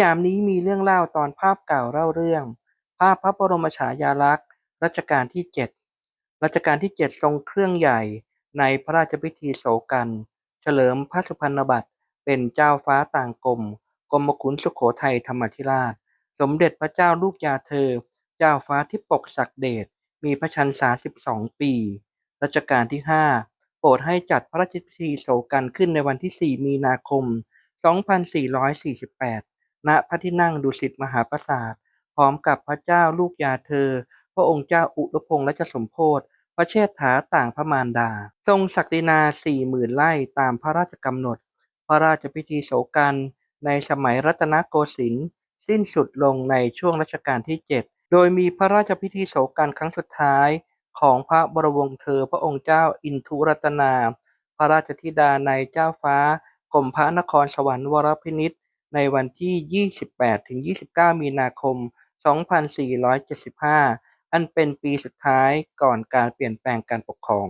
ยามนี้มีเรื่องเล่าตอนภาพเก่าเล่าเรื่อง ภาพพระบรมฉายาลักษณ์รัชกาลที่เจ็ดรัชกาลที่เจ็ดทรงเครื่องใหญ่ในพระราชพิธีโศกัน เฉลิมพระสุพรรณบัตรเป็นเจ้าฟ้าต่างกรมกรมขุนสุโขทัยธรรมธิราช สมเด็จพระเจ้าลูกยาเธอ เจ้าฟ้าที่ปกศักเดชมีพระชนษาสิบสองปี รัชกาลที่ห้าโปรดให้จัดพระราชพิธีโศกันขึ้นในวันที่สี่มีนาคม 2448 ณพระที่นั่งดุสิตมหาปราสาท พร้อมกับพระเจ้าลูกยาเธอ พระองค์เจ้าอุรพงษ์รัชสมโภชพระเชษฐาต่างพระมารดา ทรงศักดินาสี่หมื่นไร่ตามพระราชกำหนด พระราชพิธีโศกันในสมัยรัตนโกสินทร์สิ้นสุดลงในช่วงรัชกาลที่เจ็ดโดยมีพระราชพิธีโศกันครั้งสุดท้ายของพระบรมวงศ์เธอพระองค์เจ้าอินทุรัตนา พระราชธิดาในเจ้าฟ้ากรมพระนครสวรรค์วรพินิจ ในวันที่ 28-29 มีนาคม 2475 อันเป็นปีสุดท้ายก่อนการเปลี่ยนแปลงการปกครอง